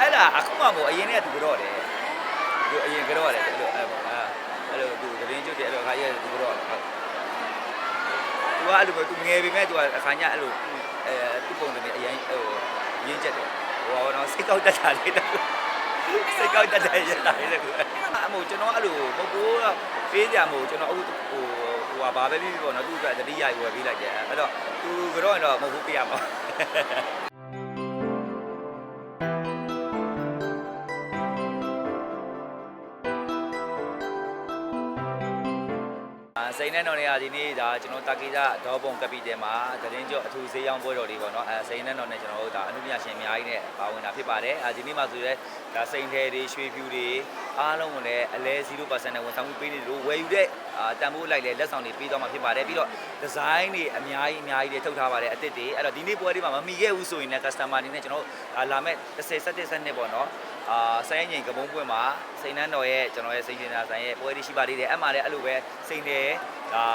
အဲ့ဒါအခုမှမဟုတ်အရင်ကသူကတော့တယ်သူအရင်ကတော့တယ်အဲ့လိုအဲ့အဲ့လိုသူတရင်ကျွတ်တယ်အဲ့လိုခါကြီးသူကတော့တယ်ဟုတ်သူကအဲ့လိုပဲသူငယ်ပေမဲ့သူကအခါညအဲ့လိုအဲသူ့ပုံတွေအရင်ဟိုရင်းချက်တယ်ဟိုတော့စိတ်ကောက်တက်တာလေးတော့စိတ်ကောက်တက်တယ်ရတာလေးလည်းအမို့ကျွန်တော်အဲ့လိုပုဂ္ဂိုလ်ကပေးကြမို့ကျွန်တော်အခုဟိုဟိုဟာဘာပဲဖြစ်ဖြစ်ပေါ့နော်သူ့အတွက်တတိယဝယ်ပေးလိုက်တယ်အဲ့တော့သူကတော့တော့မဟုတ်ဘူးပြရမှာ န်နဲ့တော်နေရာဒီနေ့ဒါကျွန်တော်တာကီတာဒေါပုံကပီတယ်မှာသတင်းကျော်အထူးဈေးရောင်းပွဲတော်လေးပေါ့နော်အဲစိန်နဲ့တော်နဲ့ကျွန်တော်တို့ဒါအမှုပညာရှင်အများကြီးနဲ့ပါဝင်တာဖြစ်ပါတယ်အဲဒီနေ့မှာဆိုရဲဒါစိန်ထဲတွေရွှေဖြူတွေအားလုံးကိုလည်းအလဲ0%နဲ့ဝန်ဆောင်မှုပေးနေတယ်လို့ဝယ်ယူတဲ့ အာတန်ဖိုးလိုက်လဲလက်ဆောင်တွေပေးသွားမှာဖြစ်ပါတယ်ပြီးတော့ဒီဇိုင်းတွေအများကြီးအများကြီးတွေထုတ်ထားပါတယ်အစ်စ်တွေအဲ့တော့ဒီနေ့ပွဲလေးမှာမမီခဲ့ဘူးဆိုရင်လည်း customer တွေနဲ့ကျွန်တော်တို့ဒါလာမဲ့30 17 17ပေါ့နော်အာဆိုင်ငိန်ကပုံးပွင့်မှာစိန်နှန်းတော်ရဲ့ကျွန်တော်ရဲ့စိန်ရှင်သာဆိုင်ရဲ့ပွဲလေးရှိပါသေးတယ်အဲ့မှာလည်းအဲ့လိုပဲစိန်တယ်ဒါ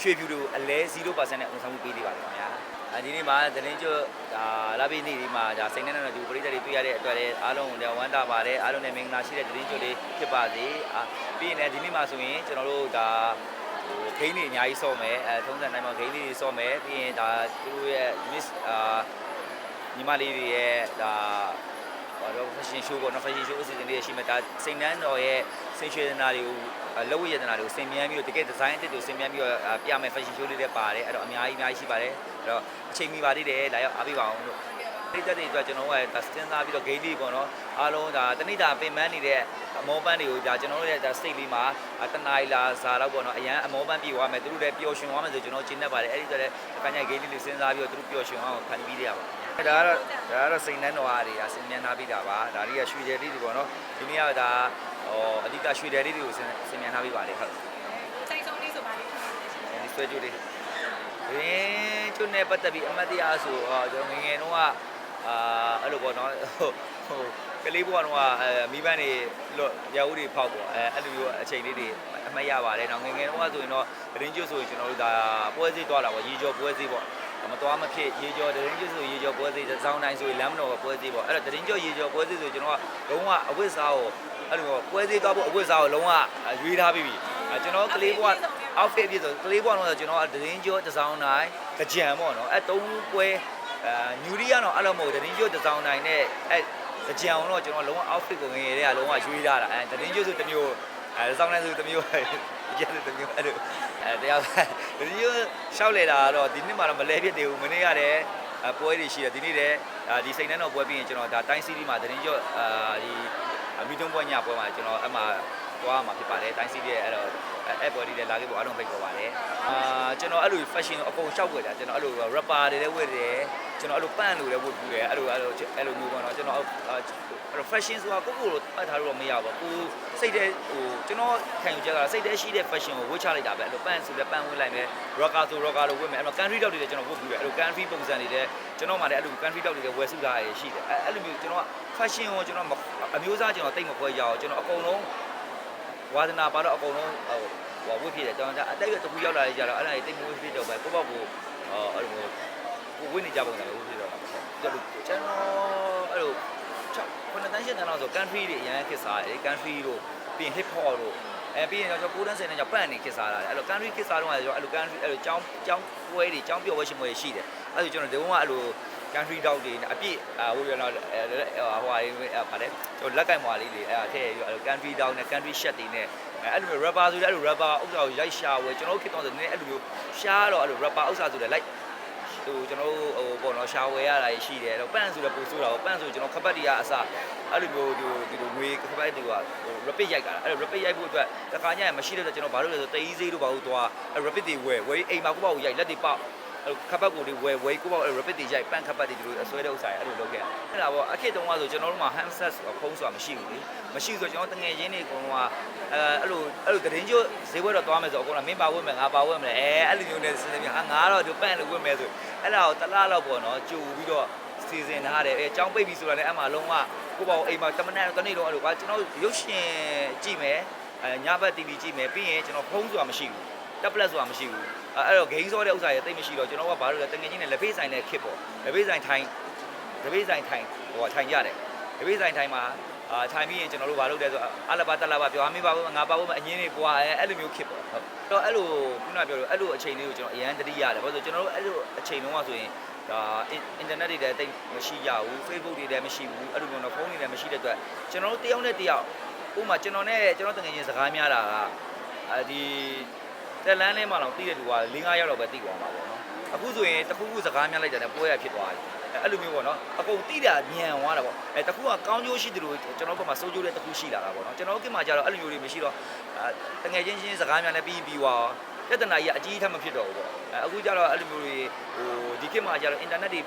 ရွှေဖြူတို့အလဲ0%နဲ့ဝန်ဆောင်မှုပေးနေပါတယ်ခင်ဗျာအဲ ဒီနေ့မှာသတင်းကျွတ်ဒါလာပြီးနေ့ဒီမှာဒါစိန်နှန်းတော်ဒီပရိသတ်တွေတွေ့ရတဲ့အတွက်လည်းအားလုံးလည်းဝမ်းသာပါတယ်အားလုံးလည်းမင်္ဂလာရှိတဲ့သတင်းကျွတ်လေးဖြစ်ပါစေအာပြီးရင်လည်းဒီနေ့မှာဆိုရင်ကျွန်တော်တို့ဒါဟိုဂိမ်းတွေအများကြီးစော့မယ်အဲထုံးစံတိုင်းမှာဂိမ်းလေးတွေစော့မယ်ပြီးရင်ဒါသူတို့ရဲ့ miss အာညီမလေးတွေရဲ့ဒါ ဘာလို့ fashion show ပေါ့နော် fashion show အစီအစဉ်လေးရှိမှဒါစိန်နှန်းတော်ရဲ့စိန်ရွှေဒနာတွေကိုလက်ဝတ်ရတနာတွေကိုဆင်မြန်းပြီးတော့တကယ်ဒီဇိုင်းအသစ်တွေကိုဆင်မြန်းပြီးတော့ပြမယ် fashion show လေးတွေပါတယ်အဲ့တော့အများကြီးအများကြီးရှိပါတယ်အဲ့တော့အချိန်မီပါသေးတယ်လာရောက်အားပေးပါအောင်လို့ဒီတက်တွေအတွက်ကျွန်တော်ကဒါစဉ်းစားပြီးတော့ game လေးပေါ့နော်အားလုံးဒါတနေ့တာပင်ပန်းနေတဲ့အမောပန်းတွေကိုဒါကျွန်တော်တို့ရဲ့ဒါ state လေးမှာတနားရီလာစာတော့ပေါ့နော်အရန်အမောပန်းပြေသွားမယ်သူတို့လည်းပျော်ရွှင်သွားမယ်ဆိုကျွန်တော်ကျင်းတတ်ပါတယ်အဲ့ဒီအတွက်လည်းအကညာ game လေးလေးစဉ်းစားပြီးတော့သူတို့ပျော်ရွှင်အောင်ခံပြီးရပါမယ် ဒါကတော့ဒါကတော့စိန်နှန်းတော်အားတွေကဆင်မြန်းထားပြီးတာပါဒါတွေကရွှေတယ်လေးတွေပေါ့နော်ဒီနေ့ကဒါဟောအဓိကရွှေတယ်လေးတွေကိုဆင်ဆင်မြန်းထားပြီးပါတယ်ဟုတ်ချိန်ဆုံးလေးဆိုပါလိမ့်မယ်ရှင်ဒီဆွဲကြိုးလေးရင်းကျွတ်နဲ့ပတ်သက်ပြီးအမတ်တရားဆိုတော့ကျွန်တော်ငယ်ငယ်တုန်းကအာအဲ့လိုပေါ့နော်ဟိုဟိုကလေးဘွားတုန်းကအဲမိဘတွေလွတ်ရဦးတွေဖောက်ပေါ့အဲအဲ့လိုမျိုးအချိန်လေးတွေအမှတ်ရပါတယ်နော်ငယ်ငယ်တုန်းကဆိုရင်တော့ဂရင်းကျွတ်ဆိုရင်ကျွန်တော်တို့ဒါပွဲစည်းသွားတာပေါ့ရေကျော်ပွဲစည်းပေါ့ မတော်မဖြစ်ရေကျော်တရင်ကျွတ်ဆိုရေကျော်ပွဲစည်းစောင်းတိုင်းဆိုရင်လမ်းမတော်ပွဲစည်းပေါ့အဲ့တော့တရင်ကျော်ရေကျော်ပွဲစည်းဆိုကျွန်တော်ကလုံးဝအဝတ်စားကိုအဲ့လိုပွဲစည်းသွားဖို့အဝတ်စားကိုလုံးဝရွေးထားပြီးပြီအဲကျွန်တော်ကလေးဘွား outfit ပြည့်ဆိုကလေးဘွားတော့ကျွန်တော်ဒင်းကျော်တစ်စောင်းတိုင်းကြံပေါ့နော်အဲသုံးပွဲအဲညူရီကတော့အဲ့လိုမဟုတ်ဒင်းကျော်တစ်စောင်းတိုင်းနဲ့အဲကြံအောင်တော့ကျွန်တော်လုံးဝ outfit ကိုငယ်ငယ်လေးကလုံးဝရွေးထားတာအဲဒင်းကျော်ဆိုတစ်မျိုး အဲစောင်းတိုင်းဆိုတစ်မျိုးကျန်တစ်မျိုးအဲ့လိုအဲတရားဒင်းကျော်ရှောက်လေတာကတော့ဒီနှစ်မှာတော့မလဲဖြစ်သေးဘူးမနေ့ကတည်းအပွဲတွေရှိတယ်ဒီနေ့တည်းဒီစိတ်နှမ်းတော်ပွဲပြီးရင်ကျွန်တော်ဒါတိုင်းစီးတီးမှာဒင်းကျော်အာဒီမီတုံးပွဲညပွဲမှာကျွန်တော်အဲ့မှာသွားမှာဖြစ်ပါတယ်တိုင်းစီးတီးရဲ့အဲ့တော့ အဲ့ပွဲလေးလည်းလာခဲ့ဖို့အားလုံးဖိတ်ခေါ်ပါတယ်အာကျွန်တော်အဲ့လို fashion အကုန်ရှောက်ွယ်တာကျွန်တော်အဲ့လို rapper တွေလည်းဝတ်တယ်ကျွန်တော်အဲ့လိုပန့်လို့လည်းဝတ်ဘူးတယ်အဲ့လိုအဲ့လိုအဲ့လိုမျိုးပေါ့နော်ကျွန်တော်အဲ့ fashion ဆိုတာကိုယ့်ကိုယ်လိုပတ်ထားလို့မရပါဘူးကိုစိတ်တဲ့ဟိုကျွန်တော်ခံယူချက်ကစိတ်တဲ့ရှိတဲ့ fashion ကိုဝတ်ချလိုက်တာပဲအဲ့လိုပန့်ဆိုလည်းပန့်ဝတ်လိုက်မယ် rocker ဆို rocker လိုဝတ်မယ်အဲ့လို country dog တွေလည်းကျွန်တော်ဝတ်ဘူးတယ်အဲ့လို country ပုံစံတွေလည်းကျွန်တော်မှလည်းအဲ့လို country dog တွေလည်းဝယ်စုထားရရှိတယ်အဲ့လိုမျိုးကျွန်တော်က fashion ကိုကျွန်တော်အမျိုးသားကျွန်တော်တိတ်မခွဲကြအောင်ကျွန်တော်အကုန်လုံး ဝါသနာပါတော့အကုန်လုံးဟိုဟိုဝတ်ဖြစ်တယ်ကျွန်တော်အတက်ရွယ်တစ်ခုရောက်လာကြတော့အဲ့ဒါတွေတိတ်မဝတ်ဖြစ်တော့ပဲကိုယ့်ဘောက်ကိုအဲ့လိုကိုဝတ်နေကြပုံစံမျိုးဖြစ်တော့တာကျွန်တော်ကျွန်တော်အဲ့လိုခုနတန်းရှင်းတန်းတော့ဆို country တွေအရင်ခစ်စားတယ် country တို့ပြီးရင် hip hop တို့အဲပြီးရင်ကျွန်တော်ကိုတန်းစင်နဲ့ကျွန်တော်ပန့်နေခစ်စားတာအဲ့လို country ခစ်စားတော့ကျွန်တော်အဲ့လို country အဲ့လိုចောင်းចောင်းပွဲတွေចောင်းပြောပွဲရှင်ပွဲရှိတယ်အဲ့လိုကျွန်တော်ဒီဘုံကအဲ့လို country dog တွေအပြည့်ဟိုရတော့ဟိုဟာတွေပါတယ်ကျွန်တော်လက်ကင်မွာလေးတွေအဲ့ဒါထည့်ရအဲ့လို country dog နဲ့ country shirt တွေနဲ့အဲ့လို rapper ဆိုလည်းအဲ့လို rapper ဥစ္စာကိုရိုက်ရှာဝယ်ကျွန်တော်တို့ခေတ်တော့ဆိုနည်းအဲ့လိုမျိုးရှားတော့အဲ့လို rapper ဥစ္စာဆိုလည်း like ဟိုကျွန်တော်တို့ဟိုပေါ့နော်ရှာဝယ်ရတာရှိတယ်တော့ပန့်ဆိုလည်းပို့ဆိုတာပေါ့ပန့်ဆိုကျွန်တော်ခပတ်တီကအစအဲ့လိုမျိုးဒီဒီလိုငွေခပတ်တီကဟို rapid ရိုက်ကြတာအဲ့လို rapid ရိုက်ဖို့အတွက်တခါညရမရှိတဲ့ကျွန်တော်ဘာလို့လဲဆိုတေးသေးတို့ဘာလို့သွား rapid တွေဝယ်ဝယ်အိမ်မှာကိုပေါ့ကိုရိုက်လက်တွေပေါက် အဲ့ခပတ်ကိုတွေဝယ်ဝယ်ကိုပေါ့ rapid တွေရိုက်ပန့်ခပတ်တွေဒီလိုအစွဲတဲ့ဥစ္စာအဲ့လိုလုပ်ခဲ့အဲ့ဒါပေါ့အခက်တုံးကဆိုကျွန်တော်တို့မှာ handset ဆိုဖုံးဆိုတာမရှိဘူးလေမရှိဆိုကျွန်တော်တငယ်ချင်းတွေအကုန်လုံးကအဲအဲ့လိုအဲ့လိုတရင်ကျွဈေးဘွက်တော့သွားမယ်ဆိုအကုန်လုံးမင်းပါဝတ်မယ်ငါပါဝတ်မယ်အဲအဲ့လိုမျိုးနဲ့စဉ်းစားပြီးဟာငါတော့ဒီပန့်လို့ဝတ်မယ်ဆိုအဲ့ဒါကိုတလားတော့ပေါ့နော်ကြိုပြီးတော့စီစဉ်ထားတယ်အဲចောင်းပိတ်ပြီဆိုတာလည်းအမှလုံးဝကိုပေါ့အိမ်မှာတမနက်တနေ့တော့အဲ့လိုကကျွန်တော်ရုပ်ရှင်ကြည့်မယ်အဲညဘက် TV ကြည့်မယ်ပြီးရင်ကျွန်တော်ဖုံးဆိုတာမရှိဘူးတက်ပလက်ဆိုတာမရှိဘူး အဲ့တော့ဂိမ်းစောတဲ့ဥစ္စာတွေတိတ်မရှိတော့ကျွန်တော်ကဘာလို့လဲတငယ်ချင်းနဲ့လက်ဖေးဆိုင်နဲ့ခစ်ပေါ့လက်ဖေးဆိုင်ထိုင်လက်ဖေးဆိုင်ထိုင်ဟိုထိုင်ကြတယ်တပိတ်ဆိုင်တိုင်းမှာအာထိုင်ပြီးရင်ကျွန်တော်တို့ဘာလုပ်လဲဆိုတော့အလဘတလဘပြောအမေပါဘူးငါပါဘူးအငင်းတွေပွားအဲအဲ့လိုမျိုးဖြစ်ပေါ့ဟုတ်တော့အဲ့လိုခုနပြောလို့အဲ့လိုအချိန်လေးကိုကျွန်တော်အရန်တတိရတယ်ဘာလို့ကျွန်တော်တို့အဲ့လိုအချိန်လုံးကဆိုရင်ဒါအင်တာနက်တွေလည်းတိတ်မရှိကြဘူး Facebook တွေလည်းမရှိဘူးအဲ့လိုမျိုးတော့ဖုန်းတွေလည်းမရှိတဲ့အတွက်ကျွန်တော်တို့တယောက်နဲ့တယောက်ဥပမာကျွန်တော်နဲ့ကျွန်တော်တငယ်ချင်းစကားများတာကအဲဒီ တက်လန်းလေးမှတော့တီးတဲ့လူက၄၅ရောက်တော့ပဲတီးသွားမှာပေါ့နော်အခုဆိုရင်တခုခုစကားများလိုက်တယ်ပွဲရဖြစ်သွားပြီအဲ့လိုမျိုးပေါ့နော်အကုန်တီးတာညံသွားတာပေါ့အဲတခုကကောင်းကျိုးရှိတယ်လို့ကျွန်တော်ဘက်မှာစိုးကျိုးတဲ့တခုရှိလာတာပေါ့နော်ကျွန်တော်ကမှကြတော့အဲ့လိုမျိုးတွေမရှိတော့တငယ်ချင်းချင်းစကားများလည်းပြီးပြီးသွားပြဿနာကြီးအကြီးထက်မဖြစ်တော့ဘူးပေါ့အခုကြတော့အဲ့လိုမျိုးတွေဟိုဒီခေတ်မှာကြတော့အင်တာနက်တွေ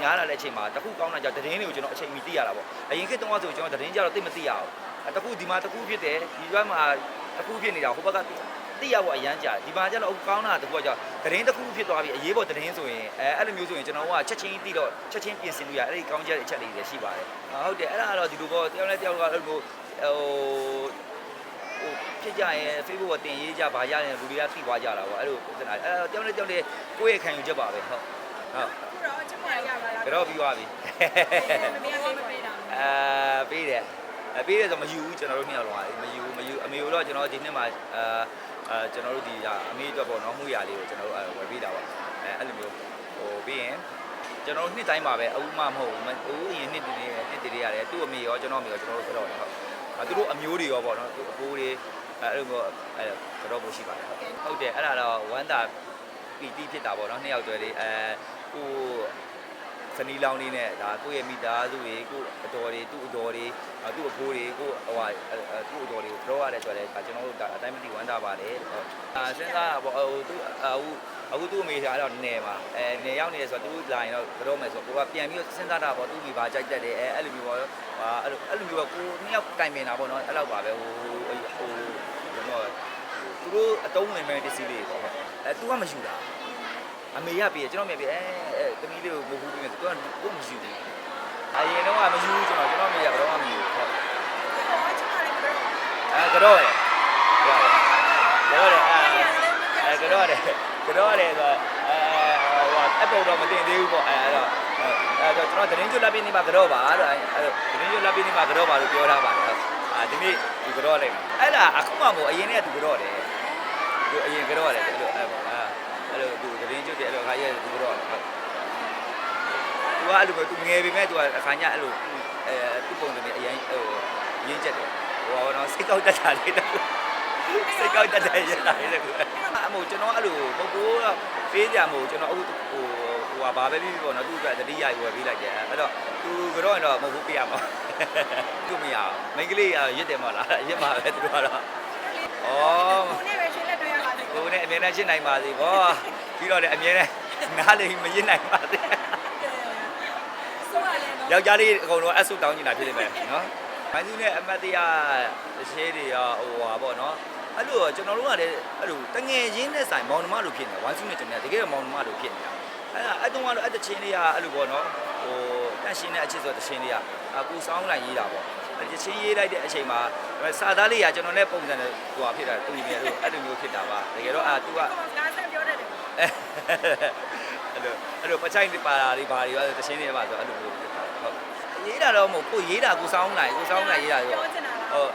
များလာတဲ့အချိန်မှာတခုကောင်းတာကြသတင်းတွေကိုကျွန်တော်အချိန်မီသိရတာပေါ့အရင်ခေတ်တုန်းကဆိုကျွန်တော်သတင်းကြတော့သိမသိရအောင်တခုဒီမှာတခုဖြစ်တယ်ဒီဘက်မှာတခုဖြစ်နေတာဟိုဘက်က သိရဖို့အရန်ကြာဒီမှာကျတော့ကောင်းတာတခုကကြောင့်သတင်းတခုဖြစ်သွားပြီအရေးပေါ်သတင်းဆိုရင်အဲအဲ့လိုမျိုးဆိုရင်ကျွန်တော်ကချက်ချင်းသိတော့ချက်ချင်းပြင်ဆင်လို့ရအဲ့ဒီကောင်းချက်အချက်လေးတွေရှိပါတယ်ဟုတ်တယ်အဲ့ဒါကတော့ဒီလိုပေါ့တယောက်နဲ့တယောက်ကအဲ့လိုဟိုဟိုဖြစ်ကြရင် Facebook ကတင်ရေးကြပါကြရင်လူတွေကသိသွားကြတာပေါ့အဲ့လိုပြဿနာအဲ့တယောက်နဲ့တယောက်တွေကိုယ့်ရဲ့ခံယူချက်ပါပဲဟုတ်ဟုတ်အခုတော့ချစ်မရရပါလားကြောပြီးသွားပြီမမေကမပေးတာအာပေးတယ်အပေးတယ်ဆိုမယူဘူးကျွန်တော်တို့နှစ်ယောက်လုံးကမယူမယူအမေတို့ကျွန်တော်ဒီနှစ်မှာအာ အာကျွန်တော်တို့ဒီအမေအတွက်ပေါ့နော်မှုရလေးကိုကျွန်တော်တို့ဝယ်ပေးတာပေါ့အဲအဲ့လိုမျိုးဟိုပြီးရင်ကျွန်တော်တို့နှစ်တိုင်းပါပဲအဦးမမဟုတ်ဘူးဦးအရင်နှစ်တည်းနှစ်တည်းရတယ်သူ့အမေရောကျွန်တော်အမေရောကျွန်တော်တို့ကတော့ဟုတ်အဲသူတို့အမျိုးတွေရောပေါ့နော်သူအကိုတွေအဲ့လိုမျိုးအဲကတော့ဖို့ရှိပါတယ်ဟုတ်တယ်အဲ့ဒါတော့ဝမ်းသာပီတိဖြစ်တာပေါ့နော်နှစ်ယောက်တည်းလေးအဲဟို စနီလောင်းလေးနဲ့ဒါကိုယ့်ရဲ့မိသားစုတွေကိုအတော်တွေသူ့အတော်တွေသူ့အဖိုးတွေကိုဟိုဟာသူ့အတော်တွေကိုကြောရတဲ့ဆိုတော့ဒါကျွန်တော်တို့ဒါအတိုင်းမတိဝမ်းသာပါတယ်ဟုတ်အာစဉ်းစားတာပေါ့ဟိုသူအခုအခုသူ့အမေကအဲ့တော့နယ်မှာအဲနယ်ရောက်နေတယ်ဆိုတော့သူလာရင်တော့ကြောမယ်ဆိုတော့ကိုကပြန်ပြီးစဉ်းစားတာပေါ့သူ့မိဘကြိုက်တတ်တယ်အဲအဲ့လိုမျိုးပေါ့ဟာအဲ့လိုအဲ့လိုမျိုးပေါ့ကိုနှစ်ယောက်တိုင်ပင်တာပေါ့နော်အဲ့လောက်ပါပဲဟိုဟိုဟိုတော့သူတို့အတုံးဝင်မဲ့တစ္စည်းလေးပေါ့အဲ तू ကမယူတာ အမေရပြီကျွန်တော်မြင်ပြီအဲအဲတမီးလေးကိုမဟုတ်ဘူးပြင်သူကကိုမရှိဘူးအရင်တော့မယူဘူးကျွန်တော်ကျွန်တော်မေရဘယ်တော့မှမယူဘူးဟုတ်တော့ချစ်မရကတော့အဲကတော့ရကတော့ရအဲကတော့ရကတော့ရဆိုအဲဟိုအပေါ်တော့မတင်သေးဘူးပေါ့အဲအဲ့တော့အဲတော့ကျွန်တော်သတင်းကျွတ်လက်ပြနေမှာကတော့ပါလို့အဲသတင်းကျွတ်လက်ပြနေမှာကတော့ပါလို့ပြောထားပါတယ်ဟုတ်အာဒီနေ့ဒီကတော့လိုက်အဲ့ဒါအခုမှမဟုတ်အရင်ကသူကတော့တယ်သူအရင်ကတော့ရတယ်အဲ့လိုအဲ အဲ့လိုသူသတင်းကျွတ်တယ်အဲ့လိုခါရဲသူကတော့ဟုတ်သူကအဲ့လိုပဲသူငယ်ပေမဲ့သူကအခါညအဲ့လိုအဲသူ့ပုံစံနဲ့အရင်ဟိုရင်းချက်တယ်ဟိုကတော့စိတ်ကောက်တက်တာလေးတော့စိတ်ကောက်တက်တယ်ရတာလေးလည်းအမို့ကျွန်တော်အဲ့လိုပုဂ္ဂိုလ်ကပေးကြမို့ကျွန်တော်အခုဟိုဟိုဟာဘာပဲပြီးပေါ့နော်သူ့အတွက်တတိယရွယ်ပေးလိုက်တယ်အဲ့တော့သူကတော့တော့မဟုတ်ဘူးပေးရမှာသူမရမိန်းကလေးရရစ်တယ်မဟုတ်လားရစ်မှာပဲသူကတော့ဩ ကိုနဲ့ပဲရှင်းလက်တွေ့ရပါစေကိုနဲ့အမြဲတမ်းရှင်းနိုင်ပါစေဗောပြီးတော့လည်းအမြဲတမ်းနားလေမရစ်နိုင်ပါစေဆိုရလဲနော်ယောက်ျားလေးအကုန်လုံးအဆုတောင်းနေတာဖြစ်နေမယ်နော်။မိုင်းစုနဲ့အမတ်တရားရှဲတွေရောဟိုဟာပေါ့နော်။အဲ့လိုကျွန်တော်တို့ကလည်းအဲ့လိုတငယ်ချင်းနဲ့ဆိုင်မောင်နှမလိုဖြစ်နေဝမ်စုနဲ့ကျွန်တော်တကယ်မောင်နှမလိုဖြစ်နေတာ။အဲ့ဒါအဲ့တုန်းကတော့အဲ့တချင်းလေးကအဲ့လိုပေါ့နော်။ဟိုတန့်ရှင်းတဲ့အချစ်ဆိုတချင်းလေးကအကူဆောင်းလိုက်ရေးတာပေါ့။အဲ့တချင်းရေးလိုက်တဲ့အချိန်မှာ စာသားလေးကကျွန်တော်နဲ့ပုံစံနဲ့ဟိုဟာဖြစ်တာတူညီတယ်လို့အဲ့လိုမျိုးဖြစ်တာပါ။တကယ်တော့အာသူကကားဆက်ပြောတတ်တယ်အဲ့လိုအဲ့လိုပချိုင်ပါတာတွေဘာတွေရောတချင်းတွေပါဆိုအဲ့လိုမျိုးဖြစ်တာဟုတ်ရေးတာတော့မဟုတ်ကိုရေးတာကိုစောင်းလိုက်ကိုစောင်းလိုက်ရေးတာရောပြောချင်တာဟုတ်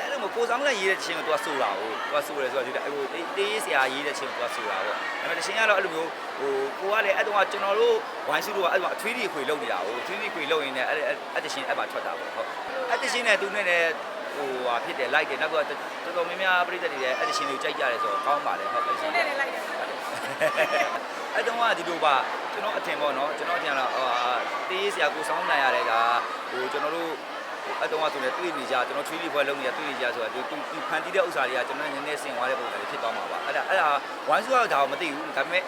အဲ့လိုမျိုးကိုစောင်းလိုက်ရေးတဲ့ချင်းကိုသူကဆိုတာကိုသူကဆိုတယ်ဆိုတော့ဒီအဲ့လိုတေးရေးဆရာရေးတဲ့ချင်းကိုသူကဆိုတာပေါ့ဒါပေမဲ့တချင်းကတော့အဲ့လိုမျိုးဟိုကိုကလည်းအဲ့တုန်းကကျွန်တော်တို့ဝိုင်းစုတို့ကအဲ့တုန်းကအထွေးကြီးခွေလောက်နေတာကိုအထွေးကြီးခွေလောက်ရင်းနဲ့အဲ့အဲ့တချင်းအဲ့ပါထွက်တာပေါ့ဟုတ်အဲ့တချင်းနဲ့သူနဲ့လည်း ဟိုဟာဖြစ်တယ်လိုက်တယ်နောက်ကတော်တော်များများပြိတ္တတွေလည်းအဲ့တချင်းကိုကြိုက်ကြတယ်ဆိုတော့ကောင်းပါလေဟုတ်အဲ့တရှချင်းင်းနဲ့လည်းလိုက်တယ်အဲ့တုန်းကဒီလိုပါကျွန်တော်အထင်ပေါ့နော်ကျွန်တော်အထင်တော့ဟာတေးဆရာကိုစောင်းနိုင်ရတယ်ကဟိုကျွန်တော်တို့အဲ့တုန်းကဆိုလည်းတွေ့နေကြကျွန်တော်ချွေးလေးဖွဲလုံးနေတွေ့နေကြဆိုတာဒီသူဖန်တီးတဲ့ဥစ္စာတွေကကျွန်တော်နည်းနည်းဆင်သွားတဲ့ပုံစံတွေဖြစ်သွားမှာပါအဲ့ဒါအဲ့ဒါဝိုင်းစုကတော့ဒါမသိဘူးဒါပေမဲ့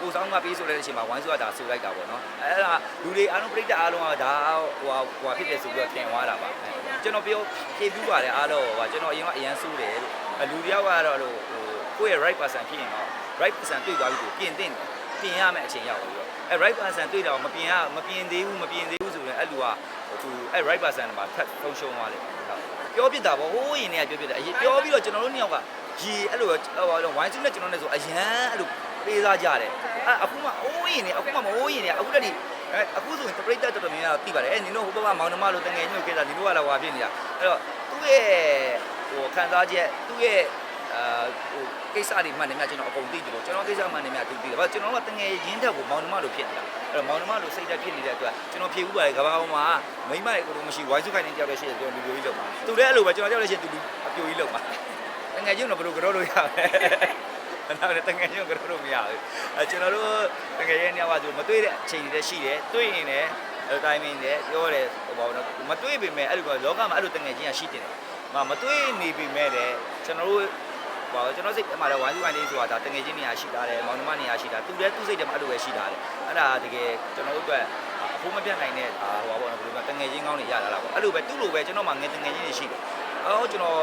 ကိုဆောင်ကပေးဆိုတဲ့အချိန်မှာဝိုင်းစုကဒါဆိုလိုက်တာပေါ့နော်အဲ့ဒါလူတွေအားလုံးပြိတ္တအားလုံးကဒါဟိုဟိုဖြစ်တယ်ဆိုပြီးတော့ထင်သွားတာပါ ကျွန်တော်ပြောဖြည့်ပြပါတယ်အားလုံးဟိုကျွန်တော်အရင်ကအရန်ဆိုးတယ်လို့လူတယောက်ကတော့ဟိုကိုယ့်ရဲ့ right person ဖြစ်ရင်တော့ right person တွေ့သွားပြီကိုပြင်တင်တယ်ပြင်ရမယ့်အချိန်ရောက်ပြီတော့အဲ right person တွေ့တော့မပြင်ရမပြင်သေးဘူးမပြင်သေးဘူးဆိုရင်အဲ့လူကသူအဲ right person မှာဖတ်ဖုံးရှုံးသွားတယ်ဟုတ်ပြောပြတာပေါ့ဟိုးရင်တွေကပြောပြတယ်အရင်ပြောပြီးတော့ကျွန်တော်တို့နှစ်ယောက်ကရေအဲ့လိုဟိုဝိုင်းစုနဲ့ကျွန်တော်နဲ့ဆိုအရန်အဲ့လိုပေးစားကြတယ်အဲအခုမှအိုးရင်နေအခုမှမအိုးရင်နေအခုတည်းက အဲအခုဆိုရင်တပိတ်တက်တော်တော်များများသိပါတယ်အဲနင်တို့ဟိုဘက်ကမောင်နှမလို့တငယ်ချင်းတို့ကိစ္စနင်တို့ကလည်းဟွာဖြစ်နေတာအဲ့တော့သူ့ရဲ့ဟိုခံစားချက်သူ့ရဲ့အာဟိုကိစ္စတွေမှန်တယ်များကျွန်တော်အကုန်သိတယ်လို့ကျွန်တော်ကိစ္စမှန်တယ်များသူသိတယ်ဘာကျွန်တော်ကတငယ်ရင်းတက်ကိုမောင်နှမလို့ဖြစ်နေတာအဲ့တော့မောင်နှမလို့စိတ်တက်ဖြစ်နေတဲ့အတွက်ကျွန်တော်ဖြေဥပါတယ်ကဘာပေါ်မှာမိမရဲ့ကိုလိုမရှိဝိုင်းစုခိုင်နေကြောက်တဲ့ရှိတယ်ကျွန်တော်လူပြိုကြီးလောက်ပါသူလည်းအဲ့လိုပဲကျွန်တော်ကြောက်တဲ့ရှိသူလူအပြိုကြီးလောက်ပါတငယ်ချင်းတော့ဘယ်လိုကြောလို့ရလဲ အဲ့ဒါတငယ်ချင်းကတော့လို့မရဘူးအဲကျွန်တော်တို့တငယ်ချင်းညဝဆိုမတွေ့တဲ့အချိန်တွေရှိတယ်တွေ့ရင်လည်းအဲ့တိုင်းမင်းလည်းပြောတယ်ဟိုပါတော့မတွေ့ပေမဲ့အဲ့လိုကလောကမှာအဲ့လိုတငယ်ချင်းကရှိတယ်မမတွေ့နေပေမဲ့လည်းကျွန်တော်တို့ဘာကျွန်တော်စိတ်ထဲမှာလည်းဝိုင်းစုပိုင်းလေးဆိုတာဒါတငယ်ချင်းနေရာရှိတာတယ်မောင်နှမနေရာရှိတာသူလည်းသူ့စိတ်ထဲမှာအဲ့လိုပဲရှိတာတယ်အဲ့ဒါတကယ်ကျွန်တော်တို့အတွက်အဖိုးမပြတ်နိုင်တဲ့ဟာဟိုပါဘောနော်ဘယ်လိုလဲတငယ်ချင်းကောင်းတွေရလာတာပေါ့အဲ့လိုပဲသူ့လိုပဲကျွန်တော်မှငယ်တငယ်ချင်းတွေရှိတယ်အော်ကျွန်တော်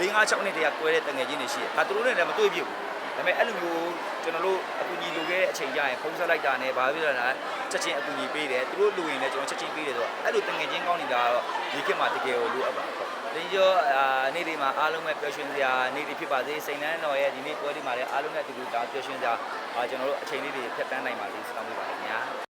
၄၅6နှစ်တည်းကကွဲတဲ့တငယ်ချင်းတွေရှိတယ်ဒါသူတို့နဲ့လည်းမတွေ့ပြဘူး ဒါပေမဲ့အဲ့လိုမျိုးကျွန်တော်တို့အကူအညီလိုခဲ့တဲ့အချိန်ကျရင်ဖုန်းဆက်လိုက်တာနဲ့ဘာဖြစ်လဲလားချက်ချင်းအကူအညီပေးတယ်သူတို့လူရင်လည်းကျွန်တော်ချက်ချင်းပေးတယ်ဆိုတော့အဲ့လိုတငယ်ချင်းကောင်းတွေကတော့ဒီခေတ်မှာတကယ်ကိုလိုအပ်ပါပေါ့လင်းကျော်အာနေ့ဒီမှာအားလုံးပဲပျော်ရွှင်စရာနေ့ဒီဖြစ်ပါစေစိန်နှန်းတော်ရဲ့ဒီနေ့ပွဲဒီမှာလည်းအားလုံးနဲ့အတူတူဒါပျော်ရွှင်စရာအာကျွန်တော်တို့အချိန်လေးတွေဖြတ်တန်းနိုင်ပါစေစေတောင်းပေးပါခင်ဗျာ